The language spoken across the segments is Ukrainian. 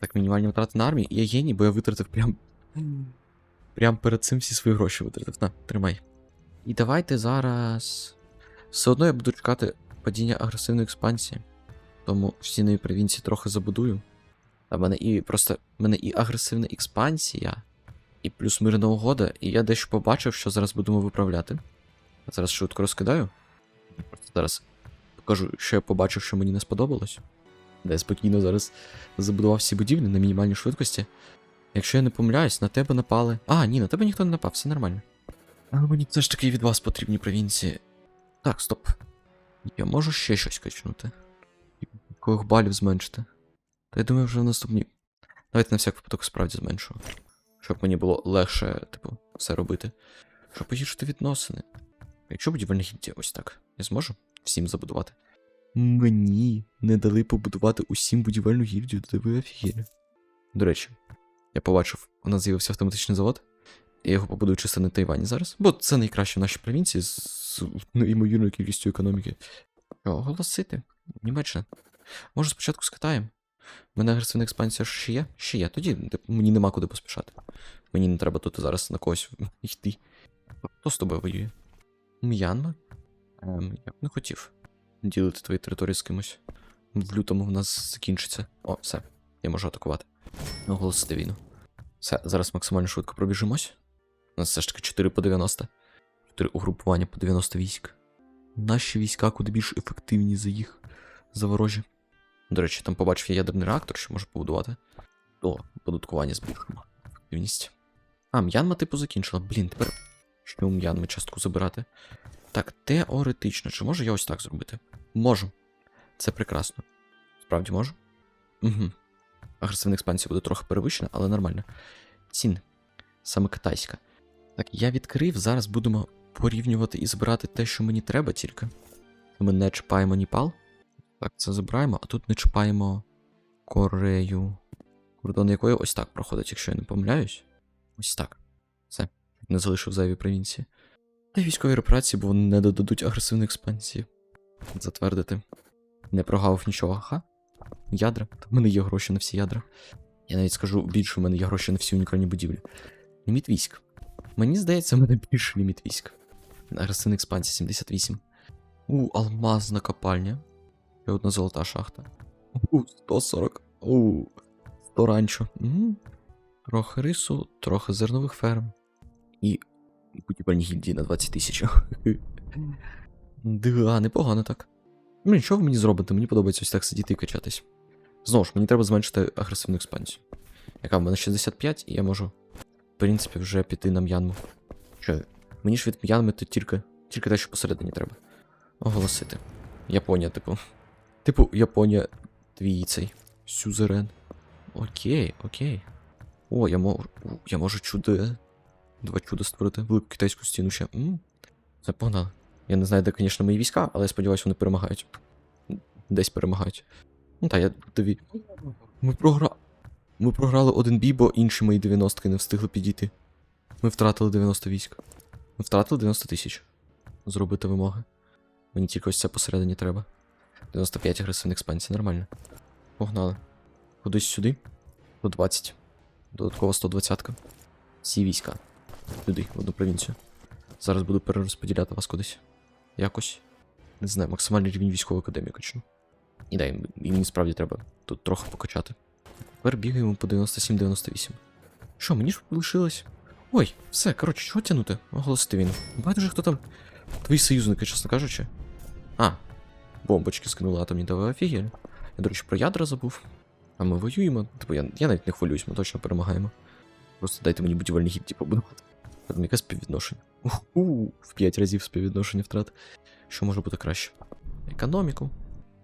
Так, мінімальні витрати на армію. Я геній, бо я витратив прям. Прям перед цим всі свої гроші витратив. На, тримай. І давайте зараз. Все одно я буду чекати падіння агресивної експансії. Тому всі нові провінції трохи забудую. А мене і просто мене і агресивна експансія, і плюс мирна угода, і я дещо побачив, що зараз будемо виправляти. Зараз швидко розкидаю. Просто зараз покажу, що я побачив, що мені не сподобалось. Де спокійно зараз забудував всі будівлі на мінімальній швидкості. Якщо я не помиляюсь, на тебе напали. А, ні, на тебе ніхто не напав, все нормально. Але мені все ж таки від вас потрібні провінції. Так, стоп. Я можу ще щось качнути. Яких балів зменшити. Та я думаю, вже в наступні. Давайте на всяк випадок справді зменшу. Щоб мені було легше, типу, все робити. Щоб погіршити відносини. Якщо будівельні гільдія ось так, я зможу всім забудувати. Мені не дали побудувати усім будівельну гільдію, де ви офігели. До речі, я побачив, у нас з'явився автоматичний завод. Я його побудую чисто на Тайвані зараз, бо це найкраще в нашій провінції з неймовірною кількістю економіки. Оголосити? Німеччина. Може спочатку з Китаєм. У мене агресивна експансія ще є? Ще є. Тоді мені нема куди поспішати. Мені не треба тут зараз на когось йти. Хто з тобою воює? М'янма? Ем, я б не хотів ділити твої території з кимось. В лютому в нас закінчиться. О, все. Я можу атакувати. Оголосити війну. Все, зараз максимально швидко пробіжимось. У нас все ж таки 4 по 90. 4 угрупування по 90 військ. Наші війська куди більш ефективні за їх, за ворожі. До речі, там побачив я ядерний реактор, що можу побудувати. О, податкування збільшимо. Ефективність. А, М'янма типу закінчила. Блін, тепер що М'янми частку забирати. Так, теоретично, чи можу я ось так зробити? Можу. Це прекрасно. Справді можу? Угу. Агресивна експансія буде трохи перевищена, але нормально. Цін. Саме китайська. Так, я відкрив, зараз будемо порівнювати і збирати те, що мені треба тільки. Ми не чіпаємо Ніпал. Так, це забираємо, а тут не чіпаємо Корею. Кордон якої ось так проходить, якщо я не помиляюсь. Ось так. Все. Не залишив зайві провінції. Та й військові операції, бо вони не додадуть агресивної експансії. Затвердити. Не прогавив нічого, ага. Ядра. В мене є гроші на всі ядра. Я навіть скажу більше, у мене є гроші на всі унікальні будівлі. Ліміт військ. Мені здається, в мене більше ліміт військ. Агресивна експансія 78. У, алмазна копальня. І одна золота шахта. У, 140. У, 100 ранчо. Угу. Трохи рису, трохи зернових ферм. І будівельні гільдії на 20 тисяч. Да, непогано так. Ну нічого ви мені зробите, мені подобається ось так сидіти і качатись. Знову ж, мені треба зменшити агресивну експансію. Яка в мене 65, і я можу, в принципі, вже піти на м'янму. Що, мені ж від м'янми тут тільки, тільки те, що посередині треба. Оголосити. Японія, типу. Типу, Японія, твій цей сюзерен. Окей, окей. О, я можу. Я можу чудо. Два чуда створити. Велику китайську стіну ще. М? Це погнали. Я не знаю, де, звісно, мої війська, але я сподіваюся, вони перемагають. Десь перемагають. Ну так, я тобі. Ми програ... Ми програли один бій, бо інші мої 90-ки не встигли підійти. Ми втратили 90 військ. Ми втратили 90 тисяч. Зробити вимоги. Мені тільки ось це посередині треба. 95 агресивних експансій, нормально. Погнали. Кудись сюди. До 20. Додатково 120-ка. Всі війська. Туди, в одну провінцію. Зараз буду перерозподіляти вас кудись. Якось. Не знаю, максимальний рівень військової академії качну. І дай, і мені справді треба тут трохи покачати. Тепер бігаємо по 97-98. Що, мені ж лишилось? Ой, все, коротше, чого тягнути? Оголосити війну. Байдуже, хто там. Твої союзники, чесно кажучи. А, бомбочки скинули атомні, та ви офігели. Я, до речі, про ядра забув. А ми воюємо. Типу, я, я навіть не хвилююсь, ми точно перемагаємо. Просто дайте мені будівельні гідді побудувати. Яке співвідношення. Уху, в 5 разів співвідношення втрат. Що може бути краще? Економіку.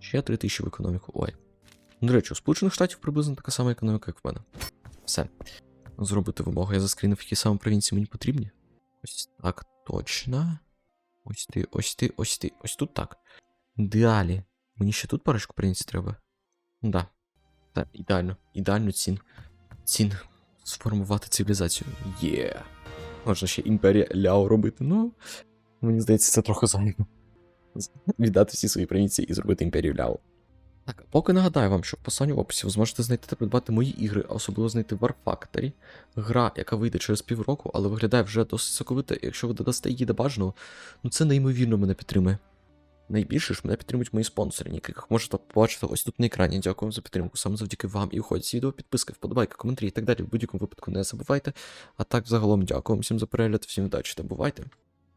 Ще 3 тисячі в економіку. Ой. До речі, у Сполучених Штатів приблизно така сама економіка, як в мене. Все. Зробити вимогу. Я заскрінив, які саме провінції мені потрібні. Ось так, точно. Ось ти, ось ти, ось ти. Ось тут так. Далі. Мені ще тут парочку провінцій треба. Да. Так, ідеально. Ідеально цін. Цін. Сформувати цивілізацію. Є. Можна ще імперія Ляо робити. Ну, мені здається, це трохи зайво. Віддати всі свої провінції і зробити імперію Ляо. Так, поки нагадаю вам, що в посиланні в описі ви зможете знайти та придбати мої ігри, а особливо знайти War Factory, гра, яка вийде через півроку, але виглядає вже досить соковито, якщо ви додасте її до бажаного, ну це неймовірно мене підтримує. Найбільше ж мене підтримують мої спонсори, яких можете побачити ось тут на екрані. Дякую вам за підтримку. Саме завдяки вам і уходять відео, підписки, вподобайки, коментарі і так далі. В будь-якому випадку не забувайте. А так, загалом, дякую всім за перегляд, всім удачі та бувайте.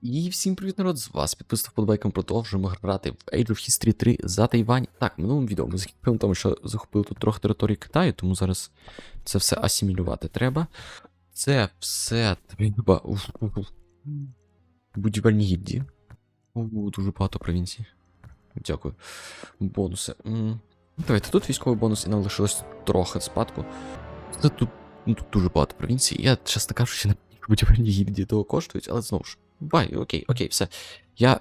І всім привіт, народ, з вас підписав вподобайком, продовжуємо грати в Age of History 3 за Тайвань. Так, в минулому відео ми закінчили тому, що захопили тут трохи території Китаю, тому зараз це все асимілювати треба. Це все треба. Будівельні гільдії. О, дуже багато провінцій. Дякую. Бонуси. Давайте тут військовий бонус і нам лишилось трохи спадку. Це тут, ну, тут дуже багато провінцій. Я, чесно кажучи, не будівельні гільдії того коштують, але знову ж. Бай, окей, окей, все. Я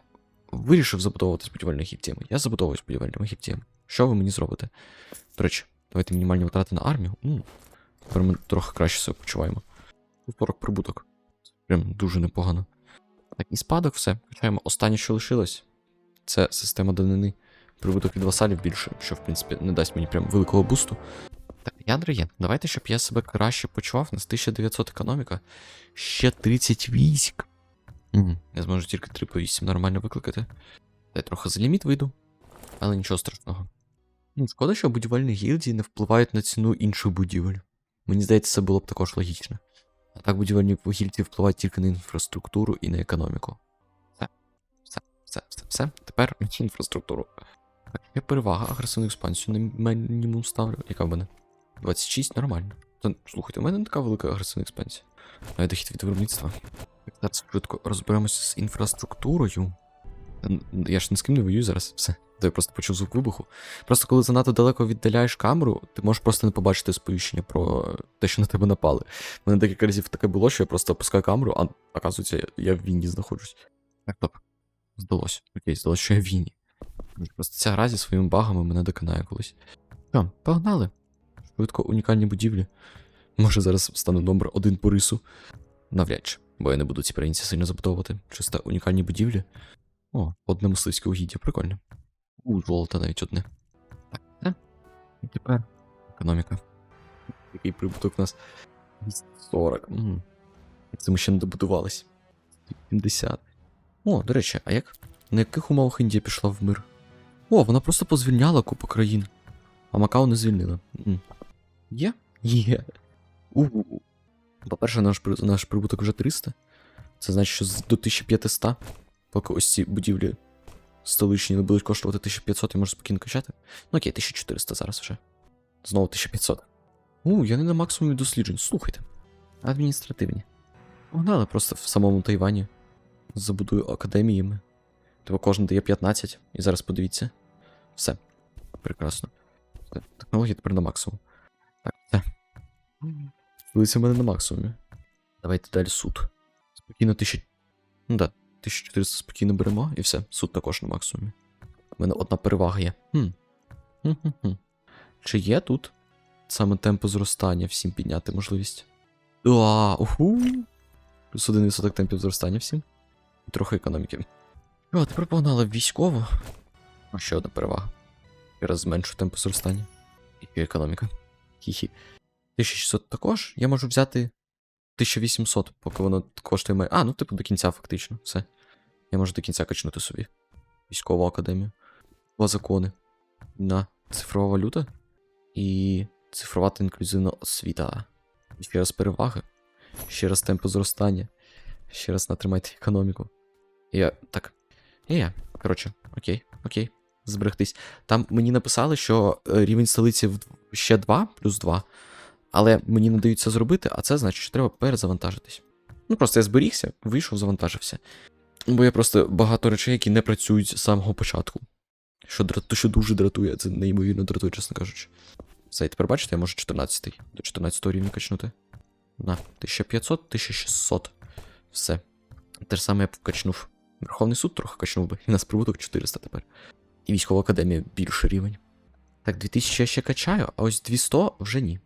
вирішив забудовуватись будівельними гільдіями. Я забудовуюсь будівельними гільдіями. Що ви мені зробите? До речі, давайте мінімальні витрати на армію. М, Тепер ми трохи краще себе почуваємо. 40 прибуток. Прям дуже непогано. Так, і спадок, все. Качаємо. Останнє, що лишилось, це система данини. Прибуток від васалів більше, що, в принципі, не дасть мені прям великого бусту. Так, ядра є. Давайте, щоб я себе краще почував. У нас 1900 економіка. Ще 30 військ. Угу. Я зможу тільки 3 по 8 нормально викликати. Я трохи за ліміт вийду, але нічого страшного. Ну, шкода, що будівельні гільдії не впливають на ціну інших будівель. Мені здається, це було б також логічно. А так будівельні гільдії впливають тільки на інфраструктуру і на економіку. Все, все, все, все, все. Тепер інфраструктуру. Так, є перевага, агресивну експансію на мінімум ставлю. Яка в мене? 26, нормально. Та, слухайте, у мене не така велика агресивна експансія. Має дохід від виробництва. Зараз швидко розберемося з інфраструктурою. Я ж ні з ким не воюю зараз. Все. То я просто почув звук вибуху. Просто коли занадто далеко віддаляєш камеру, ти можеш просто не побачити сповіщення про те, що на тебе напали. У мене декілька разів таке було, що я просто опускаю камеру, а оказується, я, в війні знаходжусь. Так, топ. Здалося. Окей, здалося, що я в війні. Просто ця гра зі своїми багами мене доконає колись. Що, погнали? Швидко унікальні будівлі. Може зараз стану номер один по рису. Навряд чи, бо я не буду ці провінції сильно забудовувати. Чисто унікальні будівлі. О, одне мисливське угіддя, прикольно. У, золото навіть одне. Так, все. І тепер економіка. Який прибуток у нас? 240. М. Як це ми ще не добудувались? 70. О, до речі, а як? На яких умовах Індія пішла в мир? О, вона просто позвільняла купу країн. А Макао не звільнила. Є? Є. По-перше, наш, наш прибуток вже 300. Це значить, що до 1500, поки ось ці будівлі столичні не будуть коштувати 1500, я можу спокійно качати. Ну окей, 1400 зараз вже. Знову 1500. У, я не на максимумі досліджень. Слухайте. Адміністративні. Погнали просто в самому Тайвані. Забудую академіями. Тобто кожен дає 15, і зараз подивіться. Все. Прекрасно. Все, Технології тепер на максимум. Так, все. Столиця в мене на максимумі. Давайте далі суд. Спокійно 1000. Ну да, 1400 спокійно беремо, і все. Суд також на максимумі. У мене одна перевага є. Хм. Чи є тут саме темпу зростання всім підняти можливість? А, уху. Плюс один відсоток темпів зростання всім. І трохи економіки. О, тепер погнали військово. О, ще одна перевага. Я раз зменшу темпу зростання. І економіка. Хі-хі. 1600 також. Я можу взяти 1800, поки воно коштує має. А, ну типу до кінця фактично. Все. Я можу до кінця качнути собі. Військову академію. Два закони. На цифрова валюта і цифрова та інклюзивна освіта. Ще раз переваги. Ще раз темпи зростання. Ще раз натримайте економіку. Я. Так. Я. Коротше, окей, окей. Зберегтись. Там мені написали, що е, рівень столиці ще 2 плюс 2. Але мені не дають це зробити, а це значить, що треба перезавантажитись. Ну просто я зберігся, вийшов, завантажився. Бо я просто багато речей, які не працюють з самого початку. Що, драту, що дуже дратує, це неймовірно дратує, чесно кажучи. Все, і тепер бачите, я можу 14 до 14 рівня качнути. На, 1500, 1600. Все. Те ж саме я б вкачнув. Верховний суд трохи качнув би, і нас прибуток 400 тепер. І військова академія більший рівень. Так, 2000 я ще качаю, а ось 200 вже ні.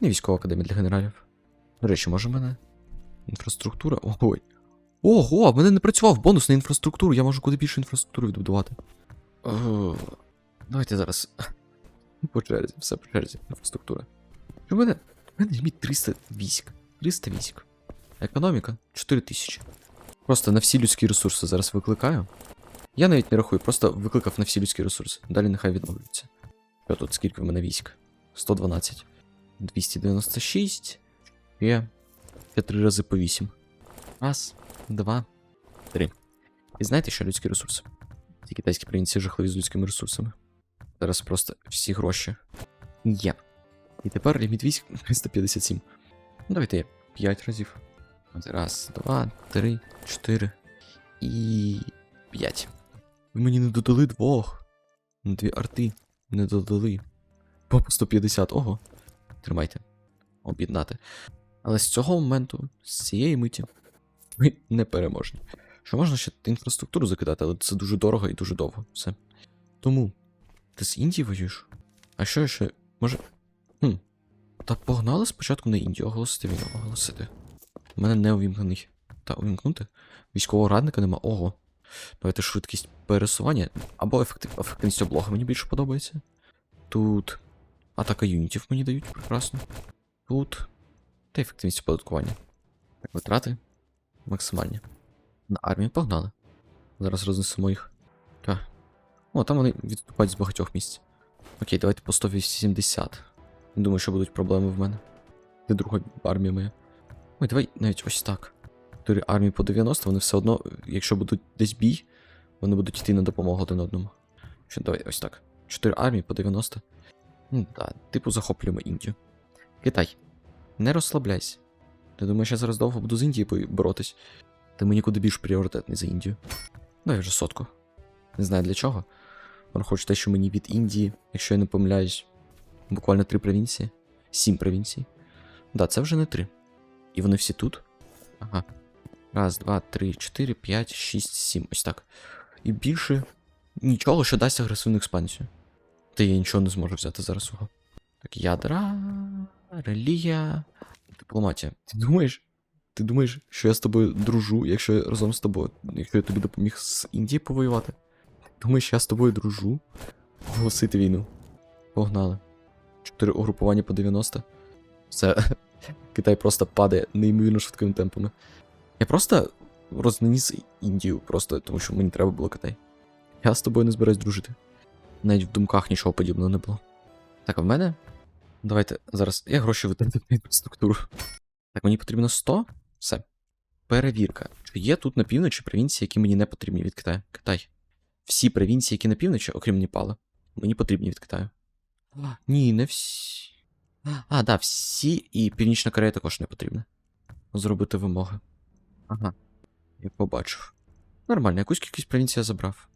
Не військова академія для генералів. До речі, може мене. Інфраструктура. Ой. Ого, в мене не працював бонус на інфраструктуру, я можу куди більше інфраструктури відбудувати. О, давайте зараз По черзі, все по черзі, інфраструктура. У мене, у мене ліміт 300 військ. 300 військ. Економіка 4000. Просто на всі людські ресурси зараз викликаю. Я навіть не рахую, просто викликав на всі людські ресурси. Далі нехай відновлюються. Що тут скільки в мене військ? 112. 296. Є. Я три рази по 8. Раз, два, три. І знаєте, що людські ресурси? Ті китайські провінції жахливі з людськими ресурсами. Зараз просто всі гроші. Є. І тепер ліміт військ 357. Ну, давайте я 5 разів. Раз, два, три, чотири і п'ять. Ви мені не додали двох. Дві арти не додали. По 150, ого. Тримайте. Об'єднати. Але з цього моменту, з цієї миті, ви не переможні. Що можна ще інфраструктуру закидати, але це дуже дорого і дуже довго. Все. Тому. Ти з Індії воюєш? А що ще? Може. Хм. Та погнали спочатку на Індію оголосити війну, оголосити. У мене не увімкнений. Та увімкнути? Військового радника нема. Ого. Давайте швидкість пересування або ефектив... ефективність облоги мені більше подобається. Тут атака юнітів мені дають прекрасно. Тут. Та ефективність оподаткування. Витрати максимальні. На армію погнали. Зараз рознесемо їх. Так. О, там вони відступають з багатьох місць. Окей, давайте по 180. Не думаю, що будуть проблеми в мене. Де друга армія моя. Ой, давай навіть ось так. Чотири армії по 90, вони все одно, якщо будуть десь бій, вони будуть йти на допомогу один одному. Що, давай ось так. Чотири армії по 90. Ну, так, типу захоплюємо Індію. Китай, не розслабляйся. Ти думаєш, я зараз довго буду з Індією боротись? Ти мені куди більш пріоритетний за Індію. Давай вже сотку. Не знаю для чого. Хоче те, що мені від Індії, якщо я не помиляюсь, буквально три провінції. Сім провінцій. Да, це вже не три. І вони всі тут. Ага. Раз, два, три, чотири, п'ять, шість, сім. Ось так. І більше нічого, що дасть агресивну експансію. Та я нічого не зможу взяти зараз свого. Так, ядра, релігія, дипломатія. Ти думаєш? Ти думаєш, що я з тобою дружу, якщо я разом з тобою, якщо я тобі допоміг з Індії повоювати? Думаєш, я з тобою дружу? Оголосити війну. Погнали. Чотири угрупування по 90. Все. Китай просто падає неймовірно швидкими темпами. Я просто рознаніс Індію, просто тому що мені треба було Китай. Я з тобою не збираюсь дружити. Навіть в думках нічого подібного не було. Так, а в мене. Давайте зараз. Я гроші витратив на інфраструктуру. Так, мені потрібно 100. Все. Перевірка. Чи є тут на півночі провінції, які мені не потрібні від Китаю? Китай. Всі провінції, які на півночі, окрім Непала, мені потрібні від Китаю. Ні, не всі. А, да, всі і Північна Корея також не потрібна. Зробити вимоги. Ага. Я побачив. Нормально, якусь кількість провінцій я забрав.